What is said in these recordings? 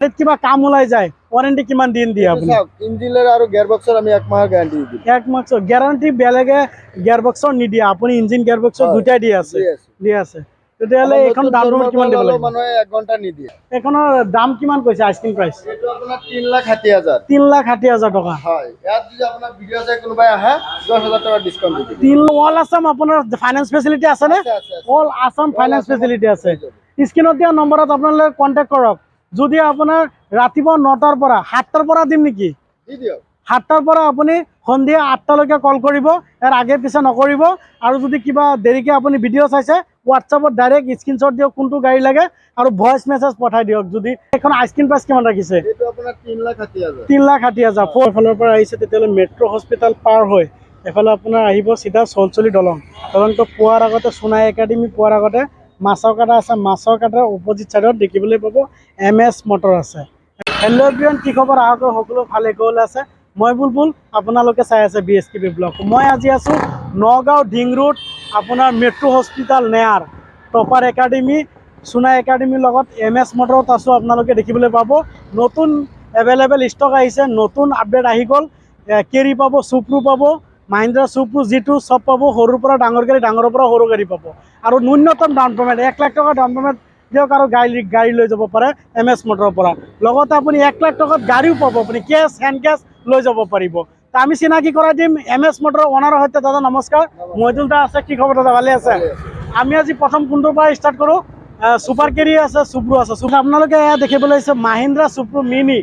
কিবা কাম ওলাই যায় ৱাৰেণ্টি কিমান দিন দিয়ে আপুনি? ইঞ্জিনের আৰু গিয়াৰবক্সৰ আমি এক মাহৰ গ্যাৰান্টি দিম। এক মাক্সৰ গেৰাণ্টি বেলেগে গিয়াৰ বক্সৰ নিদিয়ে আপুনি ইঞ্জিন গিয়াৰ বক্সৰ দুটাই দি আছে দি আছে। তেতিয়াহ'লে এইখন দাম দাম কিমান দিব লাগিব? মানুহে এক ঘণ্টা নিদিয়ে। এইখনৰ দাম কিমান কৈছে আইচক্ৰীম প্ৰাইচ এইটো আপোনাৰ তিন লাখ ষাঠি হাজাৰ। তিন লাখ ষাঠি হাজাৰ টকা। হয় ইয়াত যদি আপোনাৰ ভিডিঅ' চাই কোনোবাই আহে দহ হাজাৰ টকা ডিছকাউণ্ট দি তিন অল আছাম আপোনাৰ ফাইনেন্স ফেচিলিটি আছেনে আছে, আছে, আছে। অল আছাম ফাইনেন্স ফেচিলিটি আছে। দিয়া নম্বৰত আপোনালোকে কণ্টেক্ট কৰক। যদি আপোনাৰ ৰাতিপুৱা নটাৰ পৰা সাতটাৰ পৰা দিম নেকি? সাতটাৰ পৰা আপুনি সন্ধিয়া আঠটালৈকে কল কৰিব ইয়াৰ আগে পিছে নকৰিব আৰু যদি কিবা দেৰিকৈ আপুনি ভিডিঅ' চাইছে হোৱাটছআপত ডাইৰেক্ট স্ক্ৰীনশ্বট দিয়ক কোনটো গাড়ী লাগে আৰু ভইচ মেছেজ পঠাই দিয়ক যদি। এখন আইচক্ৰীম প্ৰাইচ কিমান ৰাখিছে? তিন লাখ ষাঠি হাজাৰ। তিন লাখ ষাঠি হাজাৰ। ফ'ৰ ফালৰ পৰা আহিছে তেতিয়াহ'লে মেট্ৰ' হস্পিটেল পাৰ হৈ। এফালে আপোনাৰ আহিব চিধা চলচলি দলং। দলংটো পোৱাৰ আগতে সোণাই একাডেমি পোৱাৰ আগতে মাছৰ কাটা আছে, মাছৰ কাটাৰ অপজিট ছাইডত দেখিবলৈ পাব এম এছ মটৰ আছে। হেল্ল' এভৰিৱান কি খবৰ? আহক সকলো ভালে কুশলে আছে। মই বুলবুল, আপোনালোকে চাই আছে B S K B blog. মই আজি আছোঁ নগাঁও ডিং ৰোড, আপোনাৰ Metro' hospital near topper academy Sona একাডেমিৰ লগত এম এছ মটৰত আছোঁ, আপোনালোকে দেখিবলৈ পাব। নতুন এভেইলেবল ষ্টক আহিছে, নতুন আপডেট আহি গ'ল। কেৰি পাব, চুপ্ৰু পাব মাহিন্দ্ৰা চুপ্ৰু যিটো চব পাব, সৰুৰ পৰা ডাঙৰ গাড়ী, ডাঙৰৰ পৰা সৰু গাড়ী পাব। আৰু ন্যূনতম ডাউন পে'মেণ্ট এক লাখ টকা ডাউন পে'মেণ্ট দিয়ক আৰু গাড়ী গাড়ী লৈ যাব পাৰে এম এছ মটৰৰ পৰা। লগতে আপুনি এক লাখ টকাত গাড়ীও পাব, আপুনি কেছ হেণ্ড কেছ লৈ যাব পাৰিব। তা, আমি চিনাকি কৰাই দিম এম এছ মটৰৰ অনাৰৰ সৈতে। দাদা, নমস্কাৰ। মহিদুল দা আছে, কি খবৰ দাদা? ভালে আছে? আমি আজি প্ৰথম কোনটোৰ পৰা ষ্টাৰ্ট কৰোঁ? ছুপাৰ কেৰি আছে চুপ্ৰু আছে। চুপ্ৰু আপোনালোকে এয়া দেখিবলৈ আহিছে Mahindra Supro mini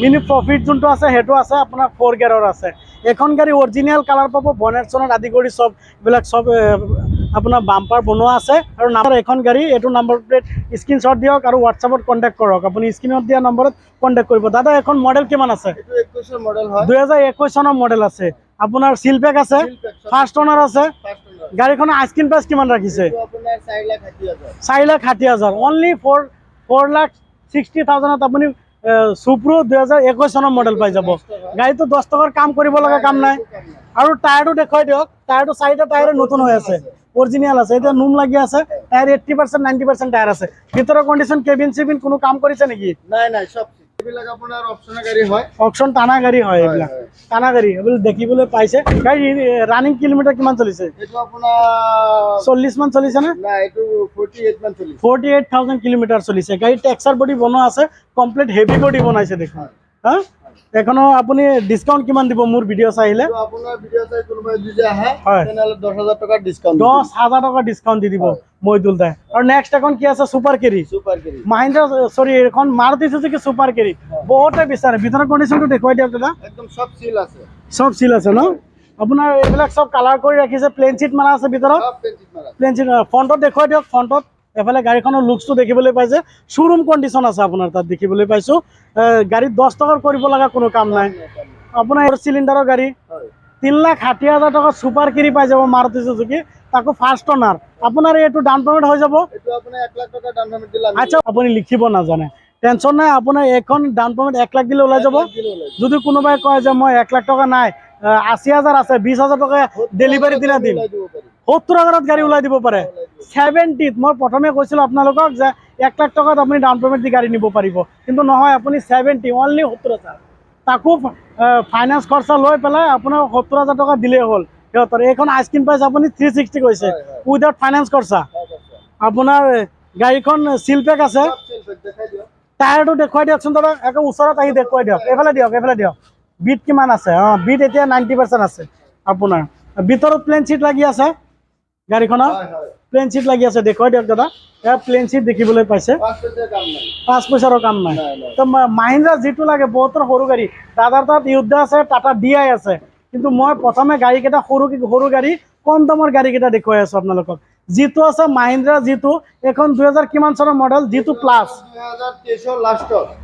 mini profit যোনটো আছে, সেইটো আছে, আপোনাৰ ফ'ৰ গিয়াৰৰ আছে। এইখন গাড়ী অৰিজিনেল কালাৰ পাব বনেট চনেট আদি কৰি চব, এইবিলাক চব আপোনাৰ বাম্পাৰ বনোৱা আছে আৰু নাম্বাৰ এইখন গাড়ী এইটো নম্বৰ প্লেট স্ক্ৰীনশ্বট দিয়ক আৰু হোৱাটছআপত কণ্টেক্ট কৰক। আপুনি স্ক্ৰীণত দিয়া নম্বৰত কণ্টেক্ট কৰিব। দাদা এখন মডেল কিমান আছে? হয়। দুহেজাৰ একৈছ চনৰ মডেল আছে। আপোনাৰ চিল পেক আছে? ফাৰ্ষ্ট অনাৰ আছে। গাড়ীখনৰ আইচক্ৰীম প্ৰাইচ কিমান ৰাখিছে? চাৰি লাখ ষাঠি হাজাৰ। Only four four lakh sixty থাউজেণ্ডত আপুনি চুপ্ৰু দুহেজাৰ একৈছ চনৰ মডেল পাই যাব। গাড়ীটো দহ টকাৰ কাম কৰিব লগা কাম নাই। আৰু টায়াৰটো দেখুৱাই দিয়ক। টায়াৰটো চাৰিটা টায়াৰে নতুন হৈ আছে। অৰিজিনেল আছে এতিয়া নোম লাগি আছে tyre eighty percent ninety percent tyre আছে। ভিতৰৰ কণ্ডিশ্যন কেবিন চেবিন কোনো কাম কৰিছে নেকি? নাই নাই হয়। অপশ্যন টানা গাড়ী হয় এইবিলাক। টানা গাড়ী এইবিলাক দেখিবলৈ পাইছে। গাড়ী ৰানিং কিলোমিটাৰ কিমান চলিছে? চল্লিছ মান চলিছে নে? মান ফৰ্টি এইট থাউজেণ্ড কিলোমিটাৰ চলিছে। গাড়ী টেক্সাৰ বডি বনোৱা আছে কমপ্লিট হেভি বডি বনাইছে দেখোন। হা? এখনও আপুনি ডিছকাউণ্ট কিমান দিব মোৰ ভিডিঅ' চাই আহিলে এইটো আপোনাৰ ভিডিঅ' চাই কোনোবাই যদি আহে। তেনেহ'লে দহ হাজাৰ টকাৰ ডিছকাউণ্ট দহ হাজাৰ ডিছকাউণ্ট দি দিব। মহিদুল দাই। আৰু নেক্সট এখন কি আছে? ছুপাৰ কেৰি চুপাৰ গাড়ী মাহিন্দ্ৰা চৰি এখন মাৰুতি চুজুকি ছুপাৰ কেৰি বহুতে বিচাৰে। ভিতৰৰ কণ্ডিশ্যনটো দেখুৱাই দিয়ক দাদা। একদম চব চিল আছে। চব চিল আছে ন? আপোনাৰ এইবিলাক চব কালাৰ কৰি ৰাখিছে। প্লেন চিট মাৰা আছে ভিতৰত। প্লেন চিট ফ্ৰণ্টত দেখুৱাই দিয়ক ফ্ৰণ্টত এফালে গাড়ীখনৰ লুকছটো দেখিবলৈ পাইছে শ্ব'ৰুম কণ্ডিশ্যন আছে আপোনাৰ তাত দেখিবলৈ পাইছোঁ। গাড়ীত দহ টকাৰ কৰিব লগা কোনো কাম নাই। আপোনাৰ চিলিণ্ডাৰৰ গাড়ী তিন লাখ ষাঠি হাজাৰ টকা ছুপাৰ কেৰি পাই যাব মাৰুতি চুজুকি তাকো ফাৰ্ষ্ট অনাৰ আপোনাৰ এইটো ডাউন পে'মেণ্ট হৈ যাব। দিলে আচ্ছা আপুনি লিখিব নাজানে। টেনশ্যন নাই আপোনাৰ এইখন ডাউন পে'মেণ্ট এক লাখ দিলে ওলাই যাব। দিলে। যদি কোনোবাই কয় যে মই এক লাখ টকা নাই আশী হাজাৰ আছে বিছ হাজাৰ টকা ডেলিভাৰী দিনা দিম। সত্তৰ হাজাৰত গাড়ী ওলাই দিব পাৰে। ছেভেণ্টিত মই প্ৰথমে কৈছিলোঁ আপোনালোকক যে এক লাখ টকাত আপুনি ডাউন পে'মেণ্ট দি গাড়ী নিব পাৰিব। কিন্তু নহয় আপুনি ছেভেণ্টি অনলি সত্তৰ হাজাৰ। তাকো ফাইনেন্স খৰচা লৈ পেলাই আপোনাৰ সত্তৰ হাজাৰ টকা দিলেই হ'ল। সিহঁতৰ এইখন আইচক্ৰীম প্ৰাইচ আপুনি থ্ৰী ছিক্সটি কৈছে। উইদাউট ফাইনেন্স খৰচা। আপোনাৰ গাড়ীখন চিল পেক আছে। টায়াৰটো দেখুৱাই দিয়কচোন দাদা একে ওচৰত আহি দেখুৱাই দিয়ক। এইফালে দিয়ক এইফালে দিয়ক। বিট কিমান আছে? অঁ বিট এতিয়া নাইণ্টি পাৰ্চেণ্ট আছে। আপোনাৰ ভিতৰত প্লেন চিট লাগি আছে। গাড়ীখনৰ। প্লেন চিট লাগি আছে দেখুৱাই দিয়ক দাদা। এয়া প্লেন চিট দেখিবলৈ পাইছে। পাঁচ পইচাৰো কাম নাই। তো মাহিন্দ্ৰা যিটো লাগে বহুতৰ সৰু গাড়ী। দাদাৰ তাত ইউদ্ধা আছে টাটা ডি আই আছে। কিন্তু মই প্ৰথমে গাড়ীকেইটা সৰু সৰু গাড়ী কম দামৰ গাড়ীকেইটা দেখুৱাই আছোঁ আপোনালোকক। যিটো আছে মাহিন্দ্ৰা যিটো এইখন দুহেজাৰ কিমান চনৰ মডেল যিটো প্লাছ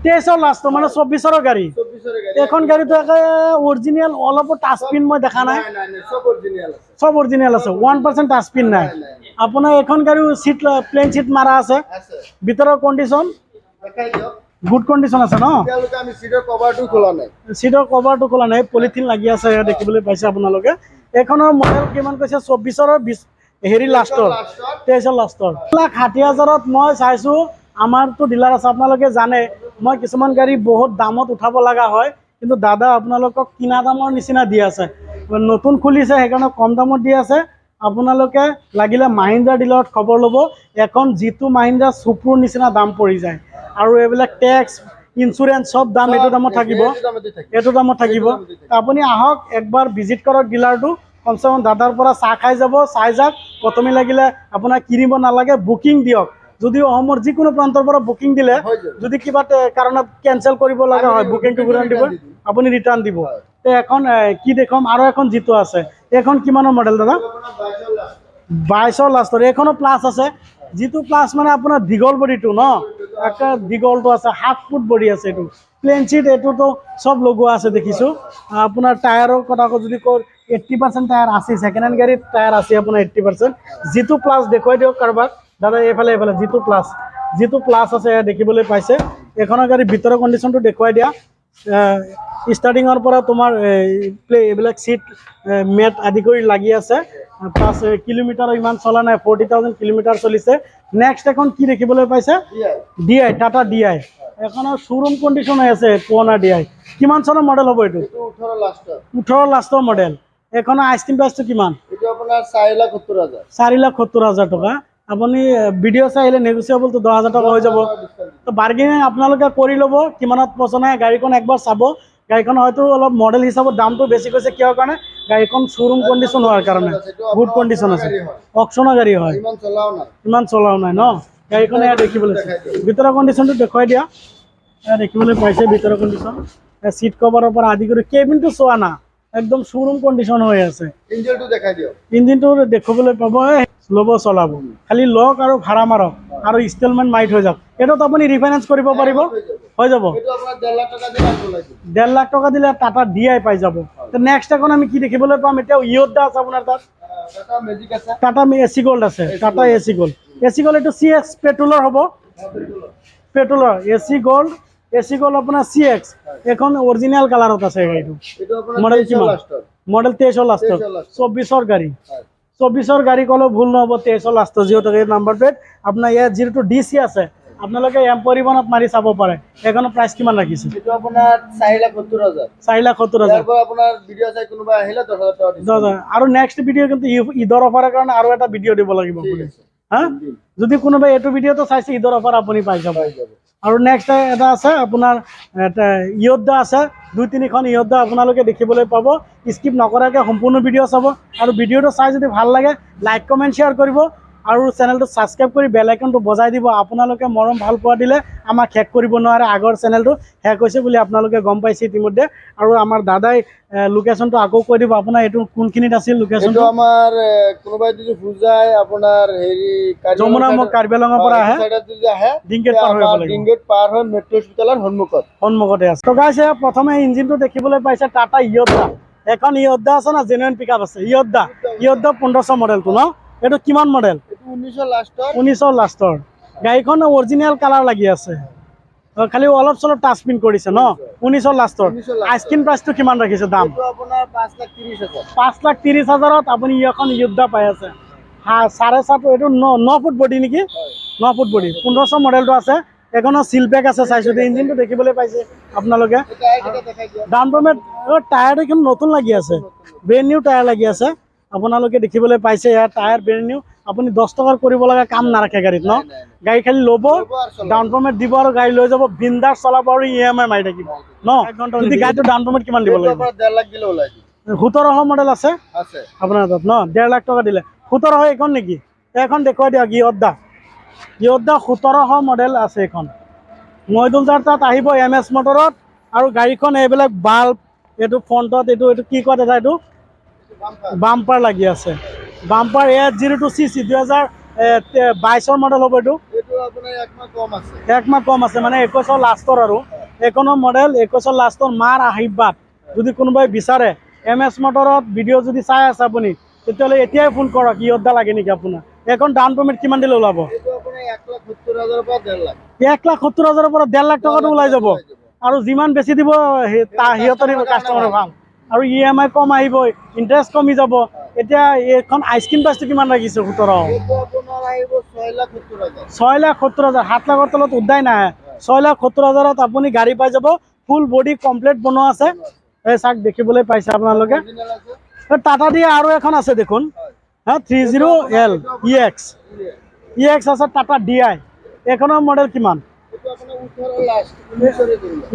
তেইছৰ লাষ্টৰ মানে চৌবিছৰ গাড়ী। গাড়ী। এইখন গাড়ীটো একে অৰিজিনেল অলপো টাচপিন মই দেখা নাই। চব অৰিজিনেল আছে ওৱান পাৰ্চেণ্ট টাচপিন নাই। আপোনাৰ এইখন গাড়ীও চিট প্লেন চিট মাৰা আছে। ভিতৰৰ কণ্ডিশ্যন গুড কণ্ডিশ্যন আছে ন? চিটৰ কভাৰটো খোলা নাই চিটৰ কভাৰটো খোলা নাই পলিথিন লাগি আছে, দেখিবলৈ পাইছে আপোনালোকে। এইখনৰ মডেল কিমান কৈছে? চৌবিছৰ বিছ হেৰি লাষ্টৰ তেইছৰ লাষ্টৰ ষাঠি হাজাৰত মই চাইছোঁ আমাৰতো ডিলাৰ আছে আপোনালোকে জানে মই কিছুমান গাড়ী বহুত দামত উঠাব লগা হয় কিন্তু দাদা আপোনালোকক কিনা দামৰ নিচিনা দি আছে। নতুন খুলিছে সেইকাৰণে কম দামত দি আছে। আপোনালোকে লাগিলে মাহিন্দ্ৰা ডিলাৰত খবৰ ল'ব। এখন যিটো মাহিন্দ্ৰা চুপ্ৰুৰ নিচিনা দাম পৰি যায়। আৰু এইবিলাক টেক্স ইঞ্চুৰেঞ্চ চব দাম এইটো দামতে থাকিব। এইটো দামত থাকিব। আপুনি আহক একবাৰ ভিজিট কৰক ডিলাৰটো কমচে কম দাদাৰ পৰা চাহ খাই যাব চাই যাওক প্ৰথমে লাগিলে আপোনাক কিনিব নালাগে বুকিং দিয়ক। যদি অসমৰ যিকোনো প্ৰান্তৰ পৰা বুকিং দিলে যদি কিবা কাৰণত কেঞ্চেল কৰিব লগা হয় বুকিংটো ঘূৰাই দিব আপুনি ৰিটাৰ্ণ দিব। তে এখন কি দেখুৱাম আৰু এখন যিটো আছে। এইখন কিমানৰ মডেল দাদা? আপোনাৰ বাইছৰ লাষ্টৰ এইখনো প্লাছ আছে। যিটো প্লাছ মানে আপোনাৰ দীঘল বডিটো ন? একে দীঘলটো আছে সাত ফুট বডি আছে এইটো। প্লেন চিট এইটোতো চব লগোৱা আছে দেখিছোঁ। আপোনাৰ টায়াৰৰ কথা যদি কওঁ এইট্টি পাৰ্চেণ্ট টায়াৰ আছে ছেকেণ্ড হেণ্ড গাড়ীত টায়াৰ আছে আপোনাৰ এইট্টি পাৰ্চেণ্ট যিটো প্লাছ দেখুৱাই দিয়ক কাৰোবাক। দাদা এইফালে এইফালে যিটো প্লাছ যিটো প্লাছ আছে দেখিবলৈ পাইছে। এইখনৰ গাড়ীৰ ভিতৰৰ কণ্ডিশ্যনটো দেখুৱাই দিয়া। ষ্টাৰ্টিঙৰ পৰা তোমাৰ প্লে এইবিলাক চিট মেট আদি কৰি লাগি আছে। প্লাছ কিলোমিটাৰ ইমান চলা নাই ফৰ্টি থাউজেণ্ড কিলোমিটাৰ চলিছে। নেক্সট এখন কি দেখিবলৈ পাইছে? D I Tata D I এখনৰ শ্ব'ৰুম কণ্ডিশ্যন হৈ আছে পুৰণা ডি আই কিমান চনৰ মডেল হ'ব এইটো? ওঠৰ লাষ্টৰ। মডেল এইখনৰ আইচক্ৰীম প্ৰাইচটো কিমান? এইটো আপোনাৰ চাৰি লাখ সত্তৰ হাজাৰ। চাৰি লাখ সত্তৰ হাজাৰ টকা। আপুনি ভিডিঅ' চাই আহিলে নেগচিয়েবলটো দহ হাজাৰ টকা হৈ যাব। তো বাৰ্গেনিং আপোনালোকে কৰি ল'ব কিমানত পচন্দ হয় গাড়ীখন একবাৰ চাব। গাড়ীখন হয়তো অলপ মডেল হিচাপত দামটো বেছি কৈছে কিহৰ কাৰণে? গাড়ীখন শ্ব'ৰুম কণ্ডিশ্যন হোৱাৰ কাৰণে। গুড কণ্ডিশ্যন আছে। অকশ্যনৰ গাড়ী হয়। নাই। ইমান চলাও নাই ন? গাড়ীখন এয়া দেখিবলৈ ভিতৰৰ কণ্ডিশ্যনটো দেখুৱাই দিয়া। এয়া দেখিবলৈ পাইছে ভিতৰৰ কণ্ডিশ্যন চিট কভাৰৰ পৰা আদি কৰি কেবিনটো চোৱা না। একদম শ্ব'ৰুম কণ্ডিশ্যন হৈ আছে। ইঞ্জিনটো দেখাই দিয়ক। ইঞ্জিনটো দেখিবলৈ পাব ল'ব চলাব। খালি লওক আৰু ভাড়া মাৰক আৰু ইনষ্টলমেণ্ট মাৰি থৈ যাওক। এইটোত আপুনি ৰিফাইনেন্স কৰিব পাৰিব। হৈ যাব। ডেৰ লাখ টকা দিলে টাটা ডি আই পাই যাব। নেক্সট এখন আমি কি দেখিবলৈ পাম এতিয়া ইয়দা আছে আপোনাৰ তাত। টাটা মেজিক আছে। এ চি গল্ড আছে। Tata A C gold A C gold এইটো চি এক্স পেট্ৰলৰ হ'ব। পেট্ৰলৰ A C gold A C gold আপোনাৰ এক্স এখন অৰিজিনেল কালাৰত আছে গাড়ীটো মডেল মডেল তেইছৰ লাষ্টৰ। চৌবিছৰ গাড়ী। হয়। ক'লেও ভুল নহ'ব তেইছৰ লাষ্টৰ যিহেতু এই নাম্বাৰ প্লেট আপোনাৰ ইয়াত যিটো ডি চি আছে আপোনালোকে এম পৰিবহণত মাৰি চাব পাৰে। এইখনৰ প্ৰাইচ কিমান ৰাখিছে? চাৰি লাখ সত্তৰ হাজাৰ। আৰু নেক্সট ভিডিঅ' কিন্তু ঈদৰ অফাৰৰ কাৰণে আৰু এটা ভিডিঅ' দিব লাগিব হা? যদি কোনোবাই এইটো ভিডিঅ'টো চাইছে ঈদৰ অফাৰ আপুনি পাই যাব। আৰু নেক্সট এটা আছে, আপোনাৰ, এটা ইয়োদ্ধা আছে, দুই তিনিখন ইয়োদ্ধা আপোনালোকে দেখিবলৈ পাব। স্কিপ নকৰাকৈ সম্পূৰ্ণ ভিডিঅ' চাব। আৰু ভিডিঅ'টো চাই যদি ভালো লাগে লাইক কমেণ্ট শ্বেয়াৰ কৰিব। আৰু চেনেলটো ছাবস্ক্ৰাইব কৰি বেল আইকনটো বজাই দিব। আপোনালোকে মৰম ভালো পোৱা দিলে আমাক শেষ কৰিব নোৱাৰে আগৰ চেনেলটো। শেষ হৈছে বুলি আপোনালোকে গম পাইছে ইতিমধ্যে। আৰু আমাৰ দাদাই লোকেশ্যনটো আকৌ কৈ দিব। আপোনাৰ এইটো কোনখিনিত আছিল লোকেশ্যনটো আমাৰ কোনোবাই যদি বুজাই আপোনাৰ হেৰি যমুনা মুখ কাৰ্বি আংলঙৰ পৰা আহে। ডিংগেট পাৰ হৈ ডিংগেট পাৰ হৈ মেট্ৰ' হস্পিটেলৰ সন্মুখত। সন্মুখতে আছে। তো গাইছে প্ৰথমে ইঞ্জিনটো দেখিবলৈ পাইছে টাটা ইয়দা এখন ইয়দা আছে না জেনুইন পিক আপ আছে ইয়দা ইয়দা পোন্ধৰশ মডেলটো ন? এইটো কিমান মডেল? ঊনৈছৰ লাষ্টৰ গাড়ীখন অৰিজিনেল কালাৰ লাগি আছে। খালি অলপ চলপ টাচ পিন কৰিছে ন? ঊনৈছৰ লাষ্টৰ 19 ৰ লাষ্টৰ। আইচক্ৰীম প্ৰাইচটো কিমান ৰাখিছে দাম? পাঁচ লাখ ত্ৰিছ হাজাৰত আপুনি এখন ইয়দা পাই আছে। চাৰে সাত এইটো ন ন ফুট বডি নেকি? ন ফুট বডি পোন্ধৰশ মডেলটো আছে। এখনৰ চিল পেক আছে চাইছোঁ ইঞ্জিনটো দেখিবলৈ পাইছে আপোনালোকে। ডাউন পেমেণ্ট টায়াৰটো কিন্তু নতুন লাগি আছে। ব্ৰেণ্ড নিউ টায়াৰ লাগি আছে। আপোনালোকে দেখিবলৈ পাইছে ইয়াৰ টায়াৰ ব্ৰেণ্ড নিউ আপুনি দহ টকাৰ কৰিব লগা কাম নাৰাখে গাড়ীত ন? গাড়ী খালি ল'ব। ডাউন পেমেণ্ট দিব আৰু গাড়ী লৈ যাব বিন্দাছ চলাব আৰু ই এম আই মাৰি থাকিব ন? যদি গাড়ীটো ডাউন পেমেণ্ট কিমান দিব লাগিব? সোতৰশ মডেল আছে? আপোনাৰ তাত ন? ডেৰ লাখ টকা দিলে। সোতৰশ এইখন নেকি? এইখন দেখুৱাই দিয়ক ইয়দা ইয়দা সোতৰশ মডেল আছে এইখন। মইদুল যাৰ তাত আহিব এম এছ মটৰত আৰু গাড়ীখন এইবিলাক বাল্ব এইটো ফ্ৰণ্টত এইটো এইটো কি কয় দাদা এইটো? বাম্পাৰ লাগি আছে। Bumper A zero' two C দুহেজাৰ এ, বাইছৰ মডেল হ'ব এইটো। এইটো এক মাহ কম আছে। মানে একৈছৰ লাষ্টৰ আৰু। এইখনৰ মডেল একৈছৰ লাষ্টৰ মাৰ আশীৰ্বাদ যদি কোনোবাই বিচাৰে এম এছ মটৰত ভিডিঅ' যদি চাই আছে আপুনি তেতিয়াহ'লে এতিয়াই ফোন কৰক ইয়দা লাগে নেকি আপোনাৰ। এইখন ডাউন পে'মেণ্ট কিমান দিলে ওলাব? এক লাখ সত্তৰ হাজাৰৰ পৰা ডেৰ লাখ। টকাটো ওলাই যাব। আৰু যিমান বেছি দিব সিহঁতৰ ভালো। আৰু ই এম আই কম আহিব ইণ্টাৰেষ্ট কমি যাব। এতিয়া এইখন আইচক্ৰীম প্ৰাইচটো কিমান ৰাখিছে সোতৰ? ছয় লাখ সত্তৰ হাজাৰ। সাত লাখৰ তলত উদ্যাই নাহে ছয় লাখ সত্তৰ হাজাৰত আপুনি গাড়ী পাই যাব ফুল বডি কমপ্লিট বনোৱা আছে। এই চাওক দেখিবলৈ পাইছে আপোনালোকে। টাটা দিয়ে আৰু এখন আছে দেখোন। হা three zero' L E X E X আছে টাটা ডি আই এইখনৰ মডেল কিমান?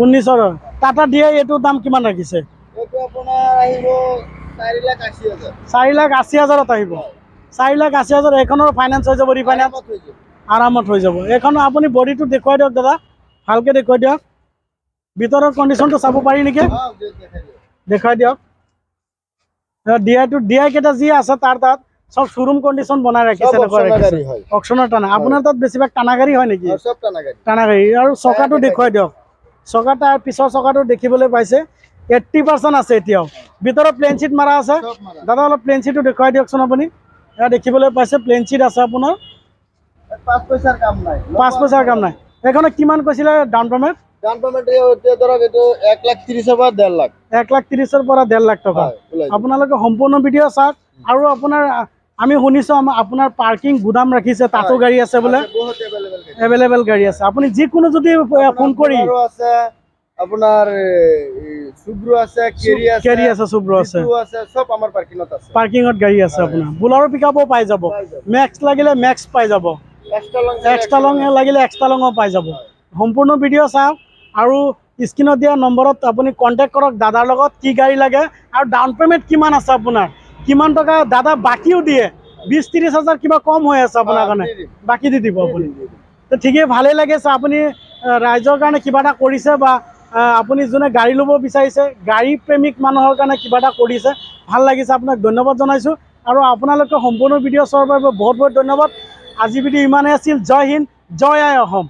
ঊনৈছৰ টাটা ডি আই এইটোৰ দাম কিমান ৰাখিছে? এইটো আপোনাৰ আহিব চাৰি লাখ আশী হাজাৰ। চাৰি লাখ আশী হাজাৰত আহিব। চাৰি লাখ আশী হাজাৰ এইখনৰ ফাইনেন্স হৈ যাব ৰিফাইনেন্স আৰামত হৈ যাব। এইখন আপুনি বডিটো দেখুৱাই দিয়ক দাদা। ভালকৈ দেখুৱাই দিয়ক। ভিতৰৰ কণ্ডিশ্যনটো চাব পাৰি নেকি। দেখুৱাই দিয়ক ডি আইটো ডি আই কেইটা যি আছে তাৰ তাত চব শ্বৰুম কণ্ডিশ্যন বনাই হয়। অপশ্যনৰ টানা। আপোনাৰ তাত বেছিভাগ টানা গাড়ী হয় নেকি? টানা গাড়ী। আৰু চকাটো দেখুৱাই দিয়ক। চকা তাৰ পিছৰ চকাটো দেখিবলৈ পাইছে। এইট্টি পাৰ্চেণ্ট আছে এতিয়াও। ভিতৰত প্লেন চিট মাৰা আছে। দাদা অলপ প্লেন চিটটো দেখুৱাই দিয়কচোন আপুনি। এয়া দেখিবলৈ পাইছে প্লেন চিট আছে আপোনাৰ। পাঁচ পইচাৰ কাম নাই। পাঁচ পইচাৰ কাম নাই। এইখনত কিমান কৈছিলে ডাউন পে'মেণ্ট ডাউন পেমেণ্ট এতিয়া ধৰক এইটো এক লাখ ত্ৰিছৰ পৰা ডেৰ লাখ। এক লাখ ত্ৰিছৰ পৰা ডেৰ লাখ টকা। আপোনালোকে সম্পূৰ্ণ ভিডিঅ' চাওক। আৰু আপোনাৰ আমি শুনিছোঁ আমাৰ আপোনাৰ পাৰ্কিং গুদাম ৰাখিছে তাতো গাড়ী আছে বোলে। এভেইলেবল গাড়ী। আছে। আপুনি যিকোনো যদি ফোন কৰি আছে। আপোনাৰ চুব্ৰু আছে আছে কেৰি আছে চুব্ৰু আছে। চব আমাৰ পাৰ্কিঙত আছে। পাৰ্কিঙত গাড়ী আছে আপোনাৰ। বুলাৰো পিক আপো পাই যাব। মেক্স লাগিলে মেক্স পাই যাব। এক্সট্ৰা লং লাগিলে এক্সট্ৰা লঙো পাই যাব। সম্পূৰ্ণ ভিডিঅ' চাওক। আৰু স্ক্ৰীণত দিয়া নম্বৰত আপুনি কণ্টেক্ট কৰক দাদাৰ লগত কি গাড়ী লাগে। আৰু ডাউন পে'মেণ্ট কিমান আছে আপোনাৰ? কিমান টকা দাদা বাকীও দিয়ে? বিছ ত্ৰিছ হাজাৰ কিবা কম হৈ আছে আপোনাৰ কাৰণে। বাকী দি দিব আপুনি। তো ঠিকেই ভালেই লাগিছে। আপুনি ৰাইজৰ কাৰণে কিবা এটা কৰিছে বা আপুনি যোনে গাড়ী ল'ব বিচাৰিছে, গাড়ী প্ৰেমিক মানুহৰ কাৰণে কিবা এটা কৰিছে, ভালো লাগিছে আপোনাক, ধন্যবাদ জনাইছোঁ। আৰু আপোনালোকে সম্পূৰ্ণ ভিডিঅ' চোৱাৰ বহুত বহুত ধন্যবাদ। আজি ভিডিঅ' ইমানেই আছিল, জয় হিন্দ, জয় আই অসম।